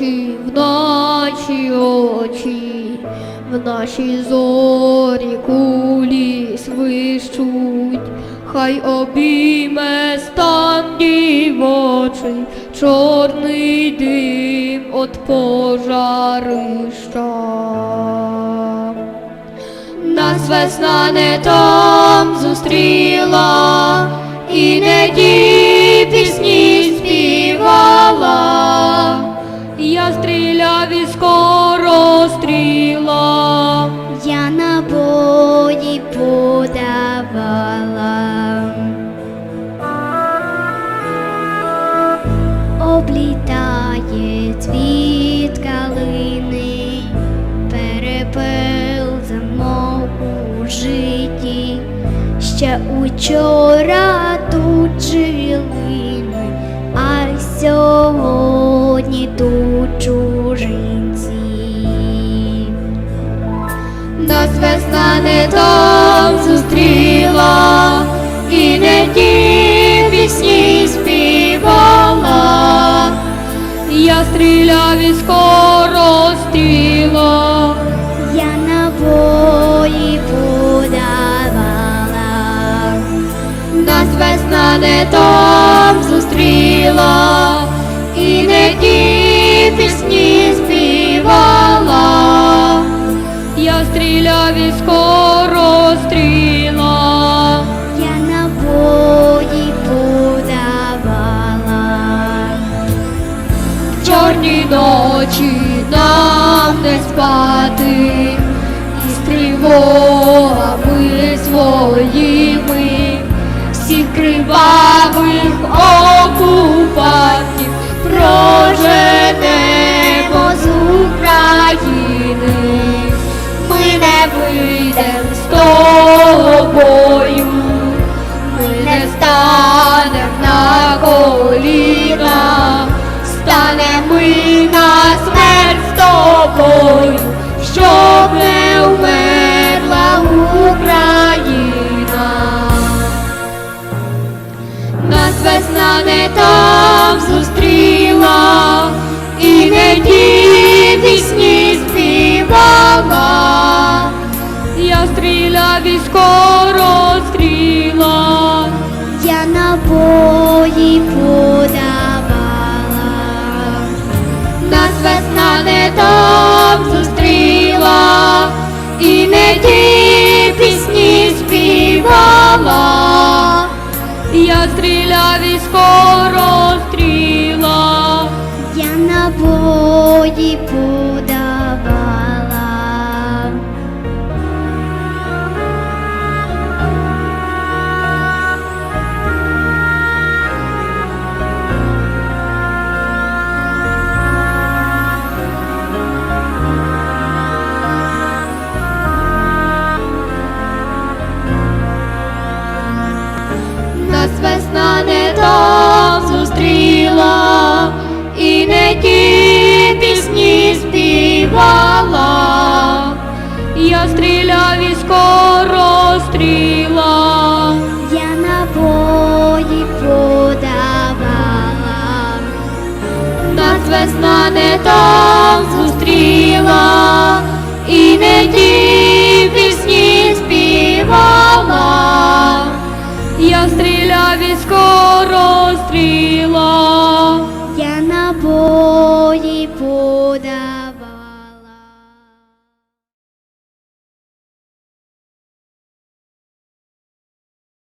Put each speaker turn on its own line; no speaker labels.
ночі, в наші очі, в наші зорі кулі свищуть, хай обійме стан дівочий, чорний дим от пожарища. Нас весна не там зустріла, і не ті пісні
ще учора тут жили ми, а сьогодні тут чужинці.
Нас весна не там зустріла, і не ті пісні співала. Я стріляв і скоро стріла.
Я набої подавала,
Нас весна не там зустріла, і не ті пісні співала. Я стріляв і скоро стріла.
я набої подавала,
В чорні ночі нам не спати, і з тривогами всіх кривавих окупантів проженемо з України. Ми не вийдем з тобою, ми не станем на коліна, станем ми на смерть з тобою, щоб не там зустріла, і не ті пісні співала. Я стріля військо розстріла, стріла.
я набої подавала,
Я стріляв весна не там зустріла, і не ті пісні співала. Я стріляв і скоро стріла.
я набої подавала.